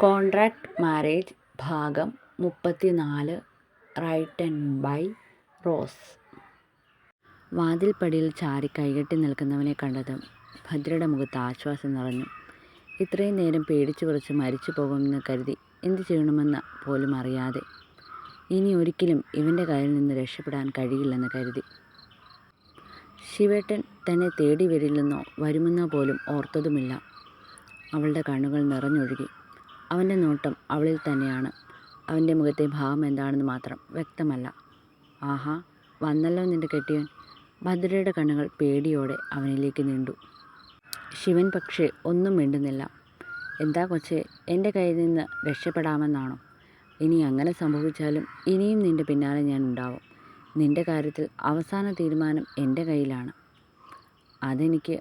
Contract marriage ഭാഗം മുപ്പത്തിനാല് written by Rose വാതിൽപ്പടിയിൽ ചാരി കൈകെട്ടി നിൽക്കുന്നവനെ കണ്ടതും ഭദ്രയുടെ മുഖത്ത് ആശ്വാസം നിറഞ്ഞു. ഇത്രയും നേരം പേടിച്ചു കുറച്ച് മരിച്ചു പോകുമെന്ന് കരുതി എന്തു ചെയ്യണമെന്ന് പോലും അറിയാതെ ഇനി ഒരിക്കലും ഇവന്റെ കയ്യിൽ നിന്ന് രക്ഷപ്പെടാൻ കഴിയില്ലെന്ന് കരുതി. ശിവേട്ടൻ തന്നെ തേടി വരില്ലെന്നോ വരുമെന്നോ പോലും ഓർത്തതുമില്ല. അവളുടെ കണ്ണുകൾ നിറഞ്ഞൊഴുകി. അവന്റെ നോട്ടം അവളിൽ തന്നെയാണ്. അവന്റെ മുഖത്തെ ഭാവം എന്താണെന്ന് മാത്രം വ്യക്തമല്ല. ആഹാ വന്നല്ലോ നിന്റെ കെട്ടിയൻ ഭദ്രയുടെ കണ്ണുകൾ പേടിയോടെ അവനിലേക്ക് നീണ്ടു. ശിവൻ പക്ഷേ ഒന്നും മിണ്ടുന്നില്ല. എന്താ കൊച്ചേ എന്റെ കയ്യിൽ നിന്ന് രക്ഷപ്പെടാമെന്നാണോ? ഇനി അങ്ങനെ സംഭവിച്ചാലും ഇനിയും നിന്റെ പിന്നാലെ ഞാൻ ഉണ്ടാവും. നിന്റെ കാര്യത്തിൽ അവസാന തീരുമാനം എന്റെ കയ്യിലാണ്. അതെനിക്ക്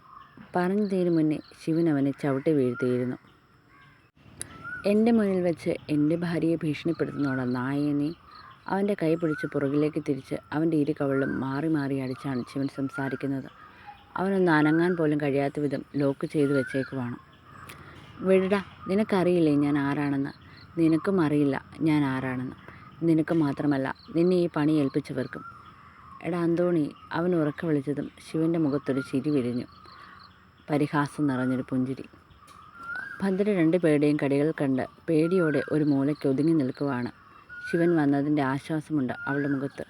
പറഞ്ഞു തീരും മുന്നേ ശിവൻ അവനെ ചവിട്ടി വീഴ്ത്തിയിരുന്നു. എന്റെ മുന്നിൽ വെച്ച് എന്റെ ഭാര്യയെ ഭീഷണിപ്പെടുത്തുന്നോടാ നായേ നീ? അവന്റെ കൈ പിടിച്ച് പുറകിലേക്ക് തിരിച്ച് അവന്റെ ഇരു കവളിലും മാറി മാറി അടിച്ചാണ് ശിവൻ സംസാരിക്കുന്നത്. അവനൊന്ന് അനങ്ങാൻ പോലും കഴിയാത്ത വിധം ലോക്ക് ചെയ്തു വെച്ചേക്കുവാണ്. വിടെടാ നിനക്കറിയില്ലേ ഞാൻ ആരാണെന്ന്? നിനക്കും അറിയില്ല ഞാൻ ആരാണെന്ന്. നിനക്ക് മാത്രമല്ല നിന്നെ ഈ പണി ഏൽപ്പിച്ചവർക്കും. എടാ അന്തോണി അവൻ ഉറക്കെ വിളിച്ചതും ശിവന്റെ മുഖത്തൊരു ചിരി വിരിഞ്ഞു. പരിഹാസം നിറഞ്ഞൊരു പുഞ്ചിരി. ഭദ്ര പേടിയും കടികൾ കണ്ട് പേടിയോടെ ഒരു മൂലയ്ക്ക് ഒതുങ്ങി നിൽക്കുവാണ്. ശിവൻ വന്നതിന്റെ ആശ്വാസമുണ്ട് അവളുടെ മുഖത്ത്.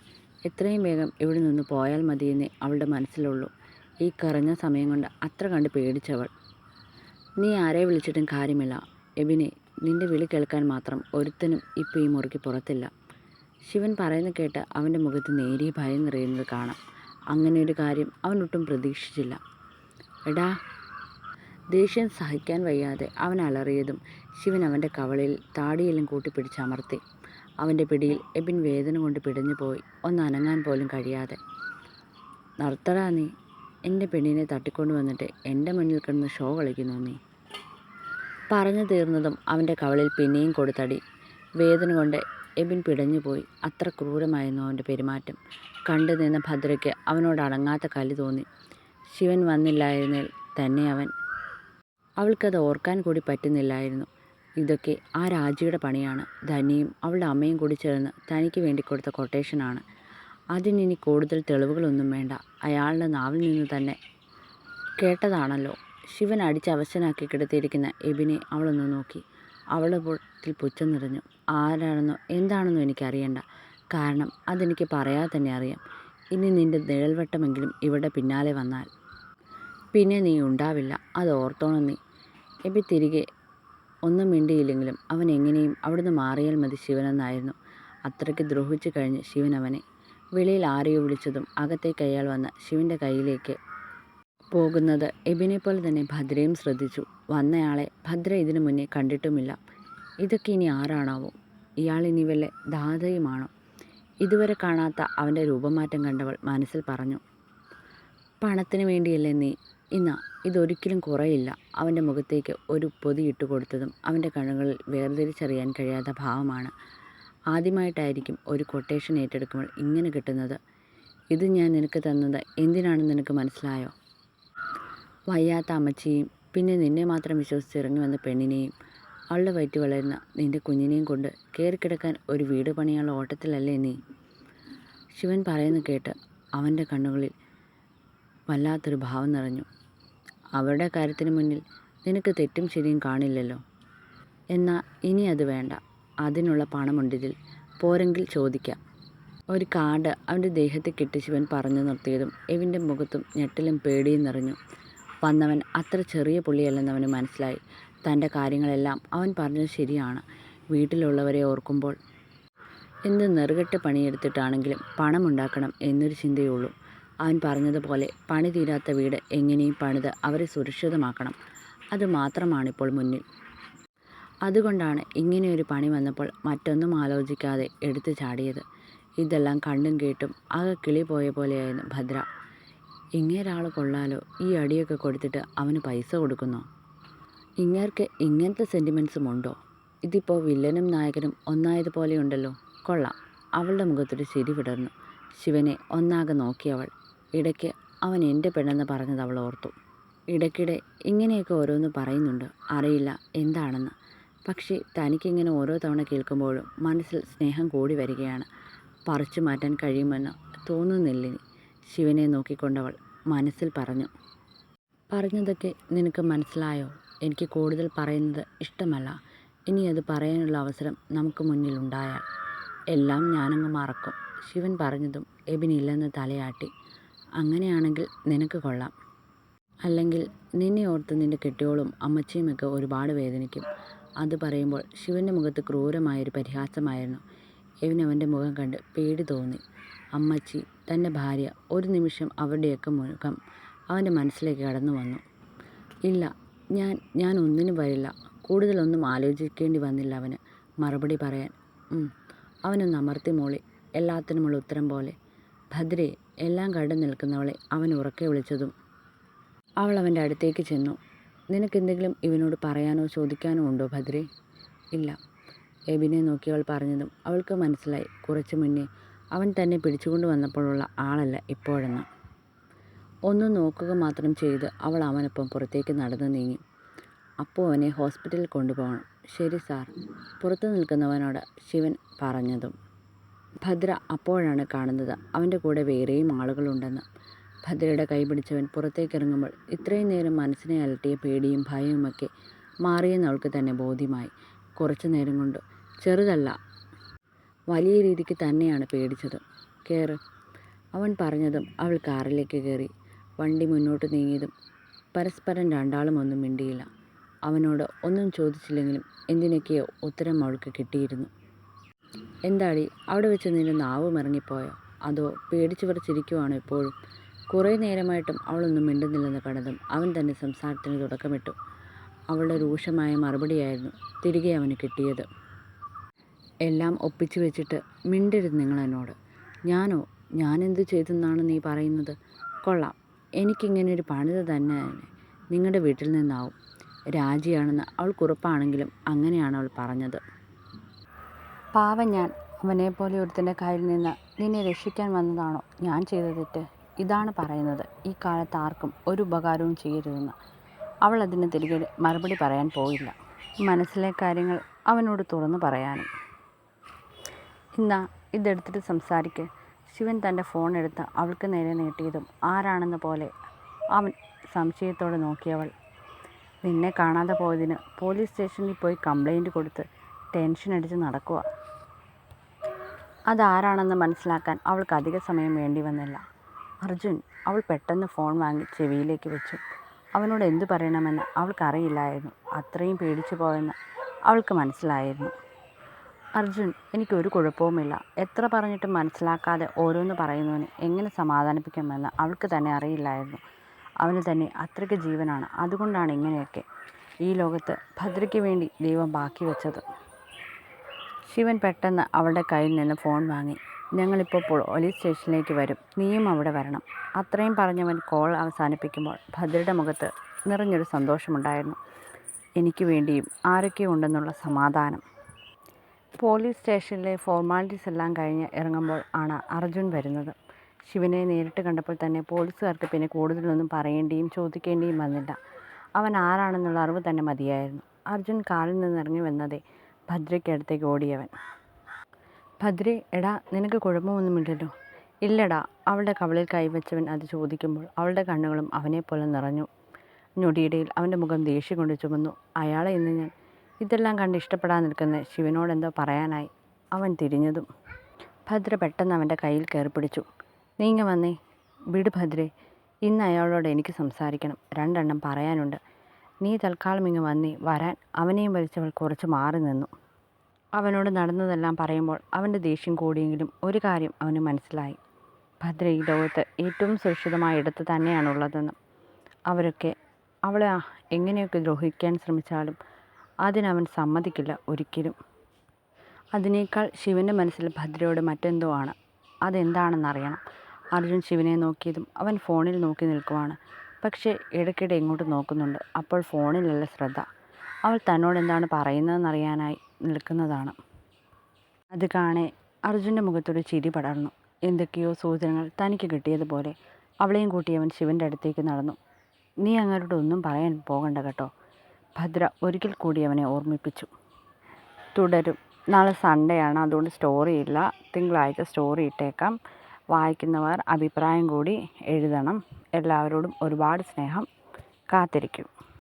എത്രയും വേഗം ഇവിടെ നിന്ന് പോയാൽ മതിയെന്നേ അവളുടെ മനസ്സിലുള്ളൂ. ഈ കറഞ്ഞ സമയം കൊണ്ട് അത്ര കണ്ട് പേടിച്ചവൾ. നീ ആരെ വിളിച്ചിട്ടും കാര്യമില്ല എബിനെ നിന്റെ വിളി കേൾക്കാൻ മാത്രം ഒരുത്തനും ഇപ്പോൾ ഈ മുറിക്ക് പുറത്തില്ല. ശിവൻ പറയുന്നത് കേട്ട് അവന്റെ മുഖത്ത് നേരിയ ഭയം നിറയുന്നത് കാണാം. അങ്ങനെയൊരു കാര്യം അവനൊട്ടും പ്രതീക്ഷിച്ചില്ല. എടാ ദേഷ്യം സഹിക്കാൻ വയ്യാതെ അവൻ അലറിയതും ശിവൻ അവന്റെ കവളിൽ താടിയെല്ലാം കൂട്ടിപ്പിടിച്ച് അമർത്തി. അവന്റെ പിടിയിൽ എബിൻ വേദന കൊണ്ട് പിടഞ്ഞു പോയി ഒന്ന് അനങ്ങാൻ പോലും കഴിയാതെ. നർത്തടാ നീ. എന്റെ പെണ്ണിനെ തട്ടിക്കൊണ്ടു വന്നിട്ട് എന്റെ മുന്നിൽ കിടന്ന് ഷോ കളിക്കുന്നു നീ? പറഞ്ഞു തീർന്നതും അവന്റെ കവളിൽ പിന്നെയും കൊടുത്തടി. വേദന കൊണ്ട് എബിൻ പിടഞ്ഞുപോയി. അത്ര ക്രൂരമായിരുന്നു അവന്റെ പെരുമാറ്റം. കണ്ടു നിന്ന ഭദ്രയ്ക്ക് അവനോട് അടങ്ങാത്ത കലി തോന്നി. ശിവൻ വന്നില്ലായിരുന്നേൽ തന്നെ അവൻ. അവൾക്കത് ഓർക്കാൻ കൂടി പറ്റുന്നില്ലായിരുന്നു. ഇതൊക്കെ ആ രാജിയുടെ പണിയാണ്. ധനിയും അവളുടെ അമ്മയും കൂടി ചേർന്ന് തനിക്ക് വേണ്ടി കൊടുത്ത കൊട്ടേഷനാണ് അതിനിനി കൂടുതൽ തെളിവുകളൊന്നും വേണ്ട. അയാളുടെ നാവിൽ നിന്ന് തന്നെ കേട്ടതാണല്ലോ. ശിവൻ അടിച്ച് അവശനാക്കി കിടത്തിയിരിക്കുന്ന എബിനെ അവളൊന്ന് നോക്കി. അവളുടെ പുറത്തിൽ പുച്ഛം നിറഞ്ഞു. ആരാണെന്നോ എന്താണെന്നോ എനിക്കറിയണ്ട. കാരണം അതെനിക്ക് പറയാതെ തന്നെ അറിയാം. ഇനി നിന്റെ നിഴൽവട്ടമെങ്കിലും ഇവിടെ പിന്നാലെ വന്നാൽ. പിന്നെ നീ ഉണ്ടാവില്ല. അത് ഓർത്തോണം നീ. എബി തിരികെ ഒന്നും മിണ്ടിയില്ലെങ്കിലും അവൻ എങ്ങനെയും അവിടുന്ന് മാറിയാൽ മതി ശിവനെന്നായിരുന്നു. അത്രയ്ക്ക് ദ്രോഹിച്ചു കഴിഞ്ഞ് ശിവൻ അവനെ. വെളിയിൽ ആരെയോ വിളിച്ചതും അകത്തേക്ക് അയാൾ വന്ന് ശിവന്റെ കയ്യിലേക്ക് പോകുന്നത് എബിനെ പോലെ തന്നെ ഭദ്രയും ശ്രദ്ധിച്ചു. വന്നയാളെ ഭദ്ര ഇതിനു മുന്നേ കണ്ടിട്ടുമില്ല. ഇതൊക്കെ ഇനി ആരാണാവോ? ഇനി വല്ല ദാതയുമാണോ ഇതുവരെ കാണാത്ത അവന്റെ രൂപമാറ്റം കണ്ടവൾ മനസ്സിൽ പറഞ്ഞു. പണത്തിന് വേണ്ടിയല്ലേ നീ? ഇന്നാ ഇതൊരിക്കലും കുറയില്ല. അവന്റെ മുഖത്തേക്ക് ഒരു പൊതി ഇട്ടുകൊടുത്തതും അവന്റെ കണ്ണുകളിൽ വേർതിരിച്ചറിയാൻ കഴിയാത്ത ഭാവമാണ്. ആദ്യമായിട്ടായിരിക്കും ഒരു കൊട്ടേഷൻ ഏറ്റെടുക്കുമ്പോൾ ഇങ്ങനെ കിട്ടുന്നത്. ഇത് ഞാൻ നിനക്ക് തന്നത് എന്തിനാണെന്ന് നിനക്ക് മനസ്സിലായോ? വയ്യാത്ത അമ്മച്ചിയും പിന്നെ നിന്നെ മാത്രം വിശ്വസിച്ച് ഇറങ്ങിവന്ന പെണ്ണിനെയും അവളുടെ വയറ്റ് വളരുന്ന നിന്റെ കുഞ്ഞിനെയും കൊണ്ട് കയറിക്കിടക്കാൻ ഒരു വീട് പണിയാനുള്ള ഓട്ടത്തിലല്ലേ നീ? ശിവൻ പറയുന്നത് കേട്ട് അവന്റെ കണ്ണുകളിൽ വല്ലാത്തൊരു ഭാവം നിറഞ്ഞു. അവരുടെ കാര്യത്തിന് മുന്നിൽ നിനക്ക് തെറ്റും ശരിയും കാണില്ലല്ലോ. എന്നാൽ ഇനി അത് വേണ്ട. അതിനുള്ള പണമുണ്ടിതിൽ. പോരെങ്കിൽ ചോദിക്കാം. ഒരു കാർഡ് അവന്റെ ദേഹത്തേക്കിട്ട് ശിവൻ പറഞ്ഞു നിർത്തിയതും എവിന്റെ മുഖത്തും ഞെട്ടലും പേടിയും നിറഞ്ഞു. വന്നവൻ അത്ര ചെറിയ പുള്ളിയല്ലെന്ന് അവന് മനസ്സിലായി. തന്റെ കാര്യങ്ങളെല്ലാം അവൻ പറഞ്ഞത് ശരിയാണ്. വീട്ടിലുള്ളവരെ ഓർക്കുമ്പോൾ. എന്ത് നെറുകെട്ട് പണിയെടുത്തിട്ടാണെങ്കിലും പണമുണ്ടാക്കണം എന്നൊരു ചിന്തയുള്ളൂ. അവൻ പറഞ്ഞതുപോലെ പണി തീരാത്ത വീട് എങ്ങനെയും പണിത് അവരെ സുരക്ഷിതമാക്കണം. അത് മാത്രമാണിപ്പോൾ മുന്നിൽ. അതുകൊണ്ടാണ് ഇങ്ങനെയൊരു പണി വന്നപ്പോൾ മറ്റൊന്നും ആലോചിക്കാതെ എടുത്തു ചാടിയത്. ഇതെല്ലാം കണ്ടും കേട്ടും ആകെ കിളി പോയ പോലെയായിരുന്നു ഭദ്ര. ഇങ്ങേരാൾ കൊള്ളാലോ ഈ അടിയൊക്കെ കൊടുത്തിട്ട് അവന് പൈസ കൊടുക്കുന്നോ? ഇങ്ങേർക്ക് ഇങ്ങനത്തെ സെന്റിമെൻസും ഉണ്ടോ? ഇതിപ്പോൾ വില്ലനും നായകനും ഒന്നായതുപോലെയുണ്ടല്ലോ. കൊള്ളാം. അവളുടെ മുഖത്തൊരു ചിരി വിടർന്നു. ശിവനെ ഒന്നാകെ നോക്കിയവൾ. ഇടയ്ക്ക് അവൻ എന്റെ പെണ്ണെന്ന് പറഞ്ഞത് അവൾ ഓർത്തു. ഇടയ്ക്കിടെ ഇങ്ങനെയൊക്കെ ഓരോന്ന് പറയുന്നുണ്ട്. അറിയില്ല എന്താണെന്ന്. പക്ഷേ തനിക്കിങ്ങനെ ഓരോ തവണ കേൾക്കുമ്പോഴും മനസ്സിൽ സ്നേഹം കൂടി വരികയാണ്. പറിച്ചു മാറ്റാൻ കഴിയുമെന്ന് തോന്നുന്നില്ലേ ശിവനെ നോക്കിക്കൊണ്ടവൾ മനസ്സിൽ പറഞ്ഞു. പറഞ്ഞതൊക്കെ നിനക്ക് മനസ്സിലായോ? എനിക്ക് കൂടുതൽ പറയുന്നത് ഇഷ്ടമല്ല. ഇനി അത് പറയാനുള്ള അവസരം നമുക്ക് മുന്നിലുണ്ടായാൽ എല്ലാം ഞാനങ്ങ് മറക്കും. ശിവൻ പറഞ്ഞതും എബിൻ ഇല്ലെന്ന് തലയാട്ടി. അങ്ങനെയാണെങ്കിൽ നിനക്ക് കൊള്ളാം. അല്ലെങ്കിൽ നിന്നെ ഓർത്ത് നിന്റെ കെട്ടിയോളും അമ്മച്ചിയുമൊക്കെ ഒരുപാട് വേദനിക്കും. അത് പറയുമ്പോൾ ശിവന്റെ മുഖത്ത് ക്രൂരമായൊരു പരിഹാസമായിരുന്നു. എവിനവന്റെ മുഖം കണ്ട് പേടി തോന്നി. അമ്മച്ചി തന്റെ ഭാര്യ ഒരു നിമിഷം അവരുടെയൊക്കെ മുഖം അവന്റെ മനസ്സിലേക്ക് കടന്നു വന്നു. ഇല്ല ഞാൻ ഞാൻ ഒന്നിനും വരില്ല. കൂടുതലൊന്നും ആലോചിക്കേണ്ടി വന്നില്ല അവന്. മറുപടി പറയാൻ. അവനൊന്ന് അമർത്തി മൂളി. എല്ലാത്തിനുമുള്ള ഉത്തരം പോലെ. ഭദ്രേ എല്ലാം കണ്ടു നിൽക്കുന്നവളെ അവൻ ഉറക്കെ വിളിച്ചതും അവൾ അവന്റെ അടുത്തേക്ക് ചെന്നു. നിനക്കെന്തെങ്കിലും ഇവനോട് പറയാനോ ചോദിക്കാനോ ഉണ്ടോ ഭദ്രേ? ഇല്ല. എബിനെ നോക്കി അവൾ പറഞ്ഞതും അവൾക്ക് മനസ്സിലായി. കുറച്ചു മുന്നേ അവൻ തന്നെ പിടിച്ചുകൊണ്ട് വന്നപ്പോഴുള്ള ആളല്ല ഇപ്പോഴെന്ന്. ഒന്ന് നോക്കുക മാത്രം ചെയ്ത് അവൾ അവനൊപ്പം പുറത്തേക്ക് നടന്നു നീങ്ങി. അപ്പോൾ അവനെ ഹോസ്പിറ്റലിൽ കൊണ്ടുപോകണം. ശരി സാർ. പുറത്ത് നിൽക്കുന്നവനോട് ശിവൻ പറഞ്ഞതും ഭദ്ര അപ്പോഴാണ് കാണുന്നത്. അവന്റെ കൂടെ വേറെയും ആളുകളുണ്ടെന്ന്. ഭദ്രയുടെ കൈ പിടിച്ചവൻ പുറത്തേക്ക് ഇറങ്ങുമ്പോൾ ഇത്രയും നേരം മനസ്സിനെ അലട്ടിയ പേടിയും ഭയവുമൊക്കെ മാറിയെന്ന് അവൾക്ക് തന്നെ ബോധ്യമായി. കുറച്ചു നേരം കൊണ്ട് ചെറുതല്ല വലിയ രീതിക്ക് തന്നെയാണ് പേടിച്ചത്. കയറ് അവൻ പറഞ്ഞതും അവൾ കാറിലേക്ക് കയറി വണ്ടി മുന്നോട്ട് നീങ്ങിയതും പരസ്പരം രണ്ടാളും ഒന്നും മിണ്ടിയില്ല. അവനോട് ഒന്നും ചോദിച്ചില്ലെങ്കിലും എന്തിനൊക്കെയോ ഉത്തരം അവൾക്ക് കിട്ടിയിരുന്നു. എന്താടി അവിടെ വെച്ച് നിന്റെ നാവ് മിറങ്ങിപ്പോയോ അതോ പേടിച്ചു പറിച്ചിരിക്കുവാണോ ഇപ്പോഴും? കുറേ നേരമായിട്ടും അവളൊന്നും മിണ്ടുന്നില്ലെന്ന് കണ്ടതും അവൻ തന്നെ സംസാരത്തിന് തുടക്കമിട്ടു. അവളുടെ രൂക്ഷമായ മറുപടിയായിരുന്നു തിരികെ അവന് കിട്ടിയത്. എല്ലാം ഒപ്പിച്ചു വെച്ചിട്ട് മിണ്ടരുത് നിങ്ങൾ എന്നോട്. ഞാനോ? ഞാനെന്ത് ചെയ്തെന്നാണ് നീ പറയുന്നത്? കൊള്ളാം. എനിക്കിങ്ങനെ ഒരു പണിത് തന്നെ നിങ്ങളുടെ വീട്ടിൽ നിന്നാവും. രാജിയാണെന്ന് അവൾക്ക് ഉറപ്പാണെങ്കിലും അങ്ങനെയാണ് അവൾ പറഞ്ഞത്. പാവം ഞാൻ അവനെപ്പോലെ ഒരുത്തന്റെ കയ്യിൽ നിന്ന് നിന്നെ രക്ഷിക്കാൻ വന്നതാണോ? ഞാൻ ചെയ്ത തെറ്റ്. ഇതാണ് പറയുന്നത്. ഈ കാലത്ത് ആർക്കും ഒരു ഉപകാരവും ചെയ്യരുതെന്ന്. അവൾ അതിന് തിരികെ മറുപടി പറയാൻ പോയില്ല. മനസ്സിലെ കാര്യങ്ങൾ അവനോട് തുറന്നു പറയാനും. ഇന്നാ ഇതെടുത്തിട്ട് സംസാരിക്ക്. ശിവൻ തന്റെ ഫോൺ എടുത്ത് അവൾക്ക് നേരെ നീട്ടിയതും ആരാണെന്ന പോലെ അവൻ സംശയത്തോടെ നോക്കിയവൾ. നിന്നെ കാണാതെ പോയതിന് പോലീസ് സ്റ്റേഷനിൽ പോയി കംപ്ലൈന്റ് കൊടുത്ത് ടെൻഷൻ അടിച്ച് നടക്കുക അതാരാണെന്ന് മനസ്സിലാക്കാൻ അവൾക്ക് അധിക സമയം വേണ്ടി വന്നില്ല. അർജുൻ അവൾ പെട്ടെന്ന് ഫോൺ വാങ്ങി ചെവിയിലേക്ക് വെച്ചു. അവനോട് എന്തു പറയണമെന്ന് അവൾക്കറിയില്ലായിരുന്നു. അത്രയും പേടിച്ചു പോയെന്ന് അവൾക്ക് മനസ്സിലായിരുന്നു. അർജുൻ എനിക്കൊരു കുഴപ്പവുമില്ല. എത്ര പറഞ്ഞിട്ടും മനസ്സിലാക്കാതെ ഓരോന്ന് പറയുന്നവന് എങ്ങനെ സമാധാനിപ്പിക്കുമെന്ന് അവൾക്ക് തന്നെ അറിയില്ലായിരുന്നു. അവന് തന്നെ അത്രയ്ക്ക് ജീവനാണ്. അതുകൊണ്ടാണ് ഇങ്ങനെയൊക്കെ ഈ ലോകത്ത് ഭദ്രയ്ക്ക് വേണ്ടി ദൈവം ബാക്കി വെച്ചത്. ശിവൻ പെട്ടെന്ന് അവളുടെ കയ്യിൽ നിന്ന് ഫോൺ വാങ്ങി. ഞങ്ങളിപ്പോൾ പോലീസ് സ്റ്റേഷനിലേക്ക് വരും. നീയും അവിടെ വരണം. അത്രയും പറഞ്ഞവൻ കോൾ അവസാനിപ്പിക്കുമ്പോൾ ഭദ്രയുടെ മുഖത്ത് നിറഞ്ഞൊരു സന്തോഷമുണ്ടായിരുന്നു. എനിക്ക് വേണ്ടിയും ആരൊക്കെ ഉണ്ടെന്നുള്ള സമാധാനം. പോലീസ് സ്റ്റേഷനിലെ ഫോർമാലിറ്റീസ് എല്ലാം കഴിഞ്ഞ് ഇറങ്ങുമ്പോൾ ആണ് അർജുൻ വരുന്നത്. ശിവനെ നേരിട്ട് കണ്ടപ്പോൾ തന്നെ പോലീസുകാർക്ക് പിന്നെ കൂടുതലൊന്നും പറയേണ്ടിയും ചോദിക്കേണ്ടിയും വന്നില്ല. അവൻ ആരാണെന്നുള്ള അറിവ് തന്നെ മതിയായിരുന്നു. അർജുൻ കാറിൽ നിന്ന് ഇറങ്ങി വന്നതേ ഭദ്രയ്ക്കടുത്തേക്ക് ഓടിയവൻ. ഭദ്രേ എടാ നിനക്ക് കുഴപ്പമൊന്നുമില്ലല്ലോ? ഇല്ലടാ അവളുടെ കവളിൽ കൈവച്ചവൻ അത് ചോദിക്കുമ്പോൾ അവളുടെ കണ്ണുകളും അവനെപ്പോലെ നിറഞ്ഞു. ഞൊടിയിടയിൽ അവന്റെ മുഖം ദേഷ്യം കൊണ്ട് ചുമന്നു. അയാളെ ഇന്ന് ഞാൻ ഇതെല്ലാം കണ്ട് ഇഷ്ടപ്പെടാൻ നിൽക്കുന്ന ശിവനോടെന്തോ പറയാനായി. അവൻ തിരിഞ്ഞതും ഭദ്ര പെട്ടെന്ന് അവന്റെ കയ്യിൽ കയറി പിടിച്ചു. നീങ്ങ വന്നേ. വിട് ഭദ്രെ. ഇന്ന് അയാളോട് എനിക്ക് സംസാരിക്കണം. രണ്ടെണ്ണം പറയാനുണ്ട്. നീ തൽക്കാലം ഇങ്ങ് വന്നേ. വരാൻ. അവനെയും വലിച്ചവൾ കുറച്ച് മാറി നിന്നു. അവനോട് നടന്നതെല്ലാം പറയുമ്പോൾ അവന്റെ ദേഷ്യം കൂടിയെങ്കിലും ഒരു കാര്യം അവന് മനസ്സിലായി. ഭദ്ര ഈ ലോകത്ത് ഏറ്റവും സുരക്ഷിതമായ ഇടത്ത് തന്നെയാണുള്ളതെന്നും. അവരൊക്കെ അവളെ എങ്ങനെയൊക്കെ ദ്രോഹിക്കാൻ ശ്രമിച്ചാലും അതിനവൻ സമ്മതിക്കില്ല ഒരിക്കലും. അതിനേക്കാൾ ശിവന്റെ മനസ്സിൽ ഭദ്രയോട് മറ്റെന്തോ ആണ്. അതെന്താണെന്നറിയണം. അർജുൻ ശിവനെ നോക്കിയതും അവൻ ഫോണിൽ നോക്കി നിൽക്കുവാണ്. പക്ഷേ ഇടയ്ക്കിടെ ഇങ്ങോട്ട് നോക്കുന്നുണ്ട്. അപ്പോൾ ഫോണിലല്ല ശ്രദ്ധ. അവൾ തന്നോട് എന്താണ് പറയുന്നതെന്നറിയാനായി നിൽക്കുന്നതാണ്. അത് കാണെ അർജുന്റെ മുഖത്തൊരു ചിരി പടർന്നു. എന്തൊക്കെയോ സൂചനകൾ തനിക്ക് കിട്ടിയതുപോലെ അവളെയും കൂട്ടി അവൻ ശിവന്റെ അടുത്തേക്ക് നടന്നു. നീ അങ്ങോട്ട് ഒന്നും പറയാൻ പോകണ്ട കേട്ടോ. ഭദ്ര ഒരിക്കൽ കൂടി അവനെ ഓർമ്മിപ്പിച്ചു. തുടരും. നാളെ സൺഡേ ആണ് അതുകൊണ്ട് സ്റ്റോറി ഇല്ല. തിങ്കളാഴ്ച സ്റ്റോറി ഇട്ടേക്കാം. വായിക്കുന്നവർ അഭിപ്രായം കൂടി എഴുതണം. എല്ലാവരോടും ഒരുപാട് സ്നേഹം. കാത്തിരിക്കും.